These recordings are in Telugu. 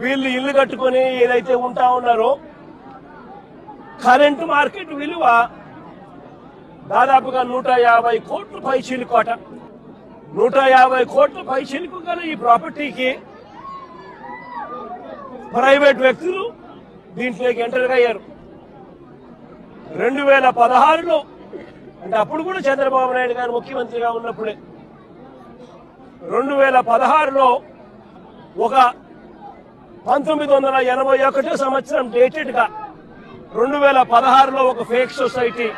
వీళ్ళు ఇల్లు కట్టుకొని ఏదైతే ఉంటా ఉన్నారో కరెంటు మార్కెట్ విలువ దాదాపుగా నూట యాభై కోట్లు పై కోట నూట యాభై కోట్లు పైచీలకు గల ఈ ప్రాపర్టీకి ప్రైవేట్ వ్యక్తులు దీంట్లోకి ఎంటర్ అయ్యారు. రెండు వేల పదహారులో అంటే అప్పుడు కూడా చంద్రబాబు నాయుడు గారు ముఖ్యమంత్రిగా ఉన్నప్పుడే రెండు వేల పదహారులో ఒక పంతొమ్మిది వందల ఎనభై ఒకటో సంవత్సరం డేటెడ్గా రెండు వేల పదహారులో ఒక ఫేక్ సొసైటీ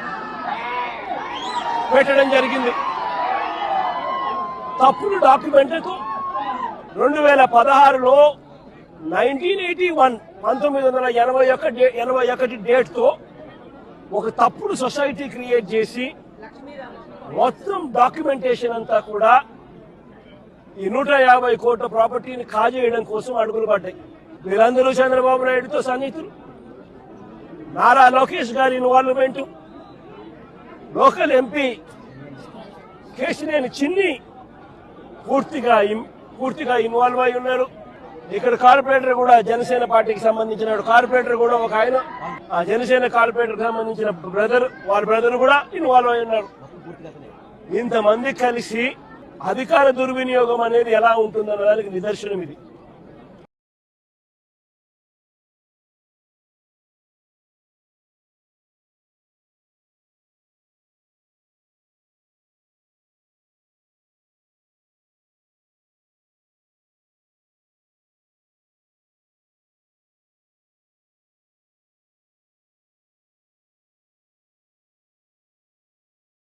పెట్టడం జరిగింది. తప్పుడు డాక్యుమెంట్లకు రెండు వేల పదహారులో నైన్టీన్ ఎయిటీ వన్ పంతొమ్మిది వందల ఎనభై ఒకటి ఎనభై ఒకటి డేట్తో ఒక తప్పుడు సొసైటీ క్రియేట్ చేసి మొత్తం డాక్యుమెంటేషన్ అంతా కూడా ఈ నూట యాభై కోట్ల ప్రాపర్టీని కాజేయడం కోసం అడుగులు పడ్డాయి. వీరందరూ చంద్రబాబు నాయుడుతో సన్నిహితులు. నారా లోకేష్ గారి ఇన్వాల్వ్మెంట్. లోకల్ ఎంపీ కేశినేని చిన్ని పూర్తిగా పూర్తిగా ఇన్వాల్వ్ అయి ఉన్నారు. ఇక్కడ కార్పొరేటర్ కూడా జనసేన పార్టీకి సంబంధించిన కార్పొరేటర్ కూడా ఒక ఆయన. ఆ జనసేన కార్పొరేటర్ సంబంధించిన బ్రదర్ వాళ్ళ బ్రదర్ కూడా ఇన్వాల్వ్ అయి ఉన్నారు. ఇంతమంది కలిసి అధికార దుర్వినియోగం అనేది ఎలా ఉంటుందన్న దానికి నిదర్శనం ఇది.